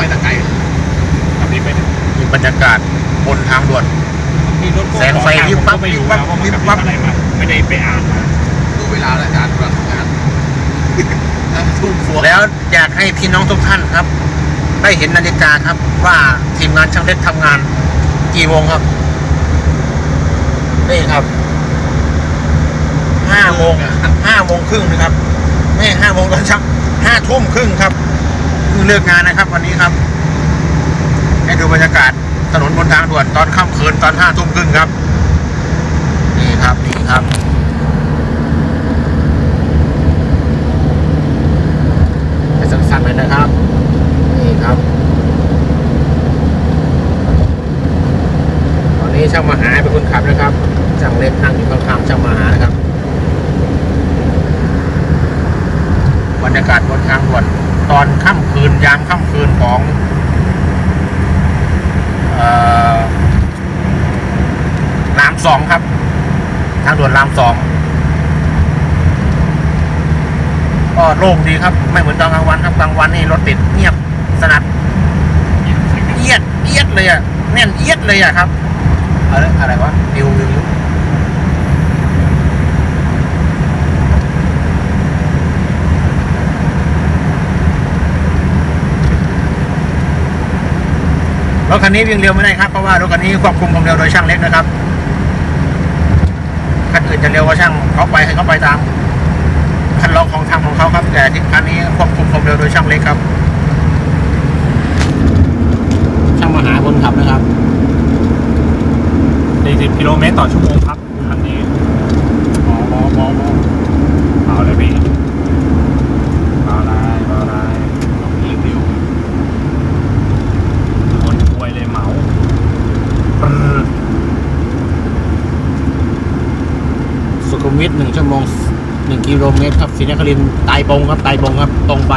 อยตะไคร้ขับนี้ไปเนี่ยมีบรรยากาศบนทางด่วน มีรถแสงไฟวิบวับไม่รู้วิบวับว่ามันวิบกับวับอะไรมาไม่ได้ไปอ่านมาดูเวลาแล้วอาจารย์กำลังทำงานทุ่มฟวงแล้วอยากให้พี่น้องทุกท่านครับ ได้เห็นนาฬิกาครับ ว่าทีมงานช่างเล็กทำงาน กี่โมงครับนี่ครับห้าโมงห้าโมงครึ่งนะครับ ไม่ห้าโมงตอนเช้าห้าทุ่มครึ่งครับเพิ่งเลิกงานนะครับ วันนี้ครับ ให้ดูบรรยากาศถนนบนทางด่วนตอนค่ำคืนตอนห้าทุ่มครึ่งครับ นี่ครับนี่ครับไปสั้นๆเลยนะครับ นี่ครับ ตอนนี้ช่างมาหาเป็นคนขับนะครับช่างเล็กนั่งอยู่ข้างๆช่างมาหานะครับ บรรยากาศบนทางด่วน ตอนค่ำคืนยามค่ำคืนของออรามสองครับ ทางด่วนรามสองก็โล่งดีครับ ไม่เหมือนตอนกลางวันครับกลางวันนี่รถติดเงียบสนัดเอียดเอียดเลยอะแน่นเอียดเลยอะครับ อะไรอะไรวะดิวดิว รถคันนี้วิ่งเร็วไม่ได้ครับ เพราะว่ารถคันนี้ควบคุมความเร็วโดยช่างเล็กนะครับ คันอื่นจะเร็วกว่าช่างเขาไปให้เขาไปตาม คันลอกของทางของเขาครับ แต่ที่คันนี้ควบคุมความเร็วโดยช่างเล็กครับ ช่างมาหาคนขับนะครับ40กิโลเมตรต่อชั่วโมงครับคันนี้ มองมองมองมอง เอาเลยพี่เอาอะไรเอาอะไร รีวิว คนรวยเลยเหมาปรึ๊ด สุขุม วิทหนึ่งชั่วโมงหนึ่งกิโลเมตรครับศรีนครินทร์ไตรบงครับไตรบงครับ ตรงไป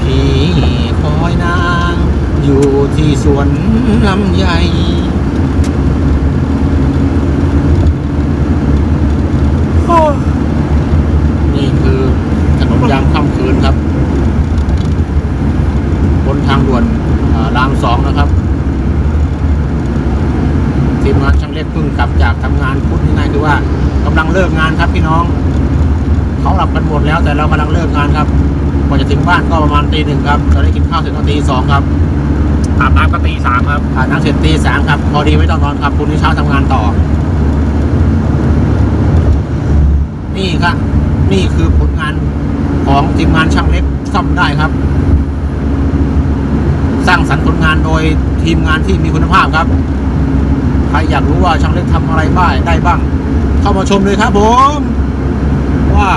พี่คอยนาง อยู่ที่สวนลำไยนี่คือถนนยามค่ำคืนครับ บนทางด่วนรามสองนะครับ ทีมงานช่างเล็กเพิ่งกลับจากทำงานพูดง่ายๆคือว่ากำลังเลิกงานครับพี่น้องเขาหลับกันหมดแล้วแต่เรากำลังเลิกงานครับกว่าจะถึงบ้านก็ประมาณตีหนึ่งครับเราได้กินข้าวเสร็จก็ตีสองครับอาบน้ำก็ตีสามครับอาบน้ำเสร็จตีสามครับ พอดีไม่ต้องนอนครับพรุ่งนี้เช้าทำงานต่อ นี่ครับนี่คือผลงานของทีมงานช่างเล็กซ่อมได้ครับ สร้างสรรค์ผลงานโดยทีมงานที่มีคุณภาพครับ ใครอยากรู้ว่าช่างเล็กทำอะไรบ้างได้บ้าง เข้ามาชมเลยครับผม ว่า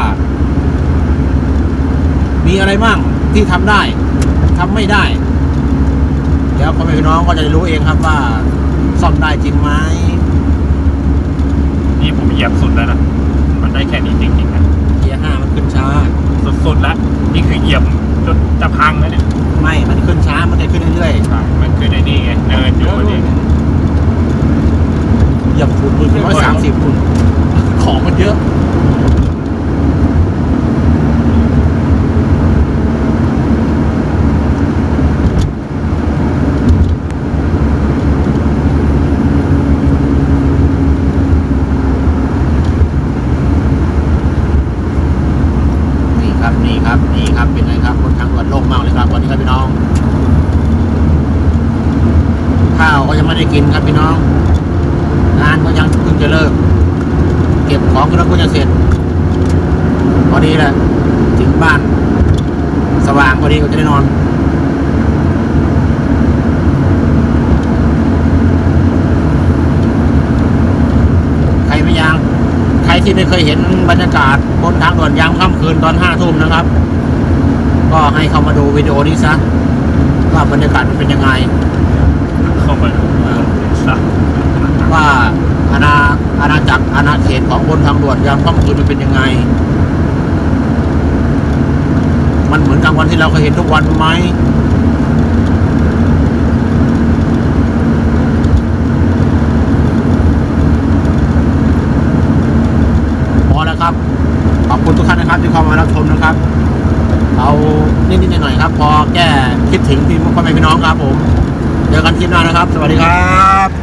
มีอะไรบ้างที่ทำได้ทำไม่ได้เดี๋ยวพ่อแม่พี่น้องก็จะรู้เองครับว่าซ่อมได้จริงไหมนี่ผมเหยียบสุดแล้วนะ มันได้แค่นี้จริงๆนะเกียร์ห้ามันขึ้นช้า สุดๆแล้วนี่คือเหยียบจนจะพังแล้วเนี่ยไม่ มันขึ้นช้ามันจะขึ้นเรื่อยใช่มันคือในนี่ไงเนินอยู่พอดี ๆเหยียบฝุ่นฝุ่นร้อยสามสิบฝุ่นของมันเยอะนี่ครับนี่ครับนี่ครับเป็นไงครับบนทางด่วนโล่งมากเลยครับวันนี้ครับพี่น้องข้าวก็ยั งานก็ยังเพิ่งจะเลิก เก็บของก็แล้วก็จะเสร็จ พอดีแหละถึงบ้าน สว่างพอดีก็จะได้นอนใครไม่ยังใครที่ไม่เคยเห็นบรรยากาศบนทางด่วนยามค่ำคืนตอนห้าทุ่มนะครับ ก็ให้เข้ามาดูวิดีโอนี้ซะว่าบรรยากาศมันเป็นยังไง เข้าไปซะ ว่าอาณาอาณาจักรอาณาเขตของบนทางด่วนยามค่ำคืนมันเป็นยังไง มันเหมือนกลางวันที่เราเคยเห็นทุกวันไหมพอแล้วครับขอบคุณทุกท่านนะครับที่เข้ามารับชมนะครับเอานิดๆหน่อยๆครับ พอแก้คิดถึงพี่พ่อแม่พี่น้องครับผมเจอกันคลิปหน้านะครับ สวัสดีครับ